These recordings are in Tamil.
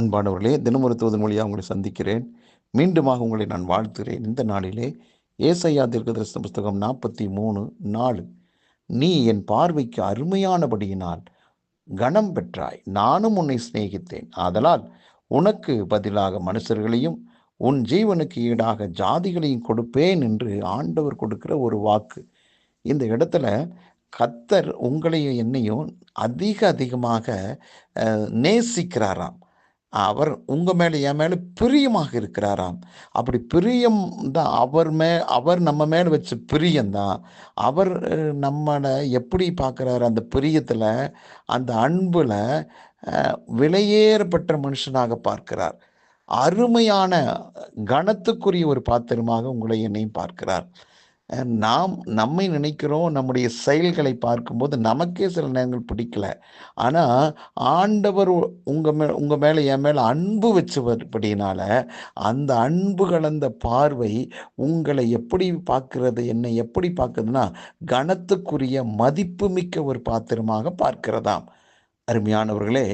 அன்பானவர்களே தினமருத்துவதன் மொழியாக உங்களை சந்திக்கிறேன். மீண்டுமாக உங்களை நான் வாழ்த்துகிறேன். இந்த நாளிலே ஏசையா தீர்க்கதரிசன புஸ்தகம் நாற்பத்தி மூணு நாலு. நீ என் பார்வைக்கு அருமையானபடியினால் கனம் பெற்றாய். நானும் உன்னை சிநேகித்தேன். ஆதலால் உனக்கு பதிலாக மனுஷர்களையும் உன் ஜீவனுக்கு ஈடாக ஜாதிகளையும் கொடுப்பேன் என்று ஆண்டவர் கொடுக்கிற ஒரு வாக்கு. இந்த இடத்துல கத்தர் உங்களையும் என்னையும் அதிக அதிகமாக நேசிக்கிறாராம். அவர் உங்கள் மேலே என் மேலே பிரியமாக இருக்கிறாராம். அப்படி பிரியம் தான் அவர் மே அவர் நம்ம மேலே வச்ச பிரியம்தான் அவர் நம்மளை எப்படி பார்க்குறாரு? அந்த பிரியத்தில் அந்த அன்பில் விலையேறப்பட்ட மனுஷனாக பார்க்கிறார். அருமையான கணத்துக்குரிய ஒரு பாத்திரமாக உங்களை என்னையும் பார்க்கிறார். நாம் நம்மை நினைக்கிறோம் நம்முடைய செயல்களை பார்க்கும்போது நமக்கே சில நேரங்கள் பிடிக்கல. ஆனால் ஆண்டவர் உங்கள் மே உங்கள் மேலே என் மேலே அன்பு வச்சுபடினால அந்த அன்பு கலந்த பார்வை உங்களை எப்படி பார்க்கிறது என்னை எப்படி பார்க்குதுன்னா கனத்துக்குரிய மதிப்புமிக்க ஒரு பாத்திரமாக பார்க்கிறதாம். அருமையானவர்களே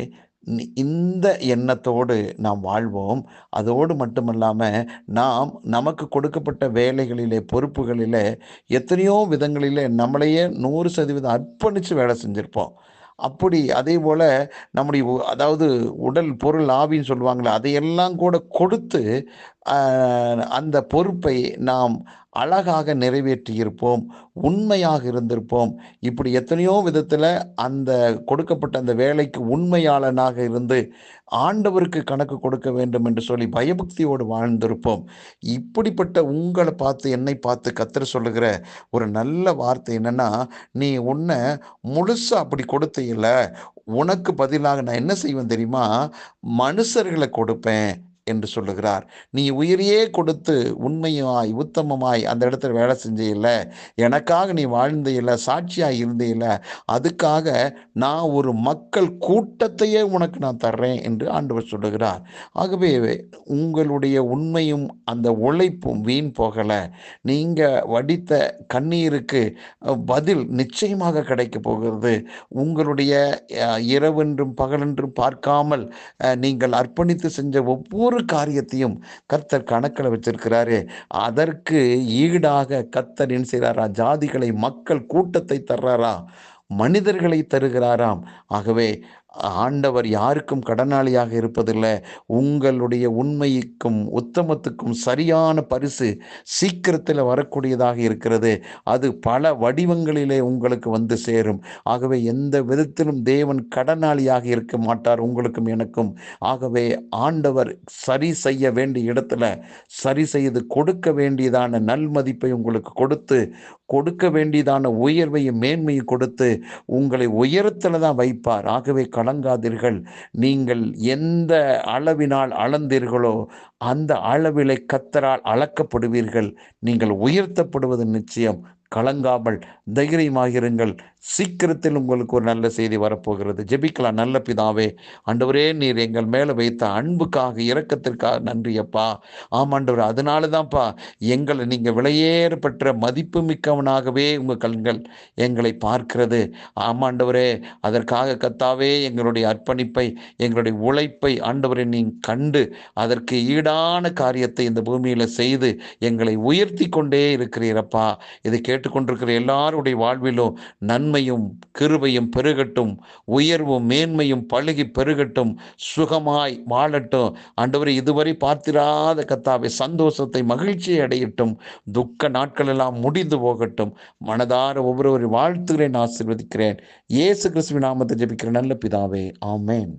இந்த எண்ணத்தோடு நாம் வாழ்வோம். அதோடு மட்டுமல்லாமல் நாம் நமக்கு கொடுக்கப்பட்ட வேலைகளிலே பொறுப்புகளிலே எத்தனையோ விதங்களிலே நம்மளையே நூறு சதவீதம் அர்ப்பணித்து வேலை செஞ்சுருப்போம். அப்படி அதே போல் நம்முடைய உ- அதாவது உடல் பொருள் ஆவின்னு சொல்லுவாங்களே அதையெல்லாம் கூட கொடுத்து அந்த பொறுப்பை நாம் அழகாக நிறைவேற்றியிருப்போம் உண்மையாக இருந்திருப்போம். இப்படி எத்தனையோ விதத்தில் அந்த கொடுக்கப்பட்ட அந்த வேலைக்கு உண்மையாளனாக இருந்து ஆண்டவருக்கு கணக்கு கொடுக்க வேண்டும் என்று சொல்லி பயபக்தியோடு வாழ்ந்திருப்போம். இப்படிப்பட்ட உங்களை பார்த்து என்னை பார்த்து கத்துற சொல்லுகிற ஒரு நல்ல வார்த்தை என்னென்னா நீ உன்னை முழுசாக அப்படி கொடுத்த உனக்கு பதிலாக நான் என்ன செய்வேன் தெரியுமா? மனுஷர்களை கொடுப்பேன். என்று சொல்லுகிறார். நீ உயிரையே கொடுத்து உண்மையுமாய் உத்தமமாய் அந்த இடத்துல வேலை செஞ்சையில்ல? எனக்காக நீ வாழ்ந்த இல்லை சாட்சியாக இருந்தே இல்லை அதுக்காக நான் ஒரு மக்கள் கூட்டத்தையே உனக்கு நான் தர்றேன் என்று ஆண்டவர் சொல்லுகிறார். ஆகவே உங்களுடைய உண்மையும் அந்த உழைப்பும் வீண் போகலை. நீங்கள் வடித்த கண்ணீருக்கு பதில் நிச்சயமாக கிடைக்க போகிறது. உங்களுடைய இரவென்றும் பகலென்றும் பார்க்காமல் நீங்கள் அர்ப்பணித்து செஞ்ச ஒவ்வொரு காரியத்தையும் கர்த்தர் கணக்கில் வச்சிருக்கிறாரு அதற்கு ஈடாக கர்த்தர் என்ன செய்கிறாரா ஜாதிகளை மக்கள் கூட்டத்தை தர்றாரா? மனிதர்களை தருகிறாராம். ஆகவே ஆண்டவர் யாருக்கும் கடனாளியாக இருப்பதில்லை. உங்களுடைய உண்மைக்கும் உத்தமத்துக்கும் சரியான பரிசு சீக்கிரத்தில் வரக்கூடியதாக இருக்கிறது. அது பல வடிவங்களிலே உங்களுக்கு வந்து சேரும். ஆகவே எந்த விதத்திலும் தேவன் கடனாளியாக இருக்க மாட்டார் உங்களுக்கும் எனக்கும். ஆகவே ஆண்டவர் சரி செய்ய வேண்டிய இடத்துல சரி செய்து கொடுக்க வேண்டியதான நல்மதிப்பை உங்களுக்கு கொடுத்து கொடுக்க வேண்டியதான உயர்வையும் மேன்மையும் கொடுத்து உங்களை உயரத்தில் தான் வைப்பார். ஆகவே கலங்காதீர்கள். நீங்கள் எந்த அளவினால் அளந்தீர்களோ அந்த அளவிலை கத்தரால் அளக்கப்படுவீர்கள். நீங்கள் உயர்த்தப்படுவது நிச்சயம். கலங்காமல் தைரியமாகிருங்கள் சீக்கிரத்தில் உங்களுக்கு ஒரு நல்ல செய்தி வரப்போகிறது. ஜெபிக்கலாம். நல்ல பிதாவே ஆண்டவரே நீர் எங்கள் மேலே வைத்த அன்புக்காக இரக்கத்திற்காக நன்றி அப்பா. ஆமாண்டவர் அதனால தான்ப்பா எங்களை நீங்கள் விலையேறப்பட்ட மதிப்பு மிக்கவனாகவே உங்கள் கண்கள் எங்களை பார்க்கிறது. ஆமாண்டவரே அதற்காக கத்தாவே எங்களுடைய அர்ப்பணிப்பை எங்களுடைய உழைப்பை ஆண்டவரை நீ கண்டு அதற்கு ஈடான காரியத்தை இந்த பூமியில் செய்து எங்களை உயர்த்தி கொண்டே இருக்கிறீரப்பா இதை கேட்டுக்கொண்டிருக்கிற எல்லாருடைய வாழ்விலும் நன்மையும் கிருபையும் பெருகட்டும் உயர்வும் மேன்மையும் பழுகி பெருகட்டும் சுகமாய் வாழட்டும். ஆண்டவரை இதுவரை பார்த்திராத கத்தாவை சந்தோஷத்தை மகிழ்ச்சியை அடையட்டும். துக்க நாட்கள் எல்லாம் முடிந்து போகட்டும். மனதார ஒவ்வொருவரை வாழ்த்துகிறேன் ஆசிர்வதிக்கிறேன். இயேசு கிறிஸ்துவின் நாமத்தை ஜபிக்கிற நல்ல பிதாவே ஆமேன்.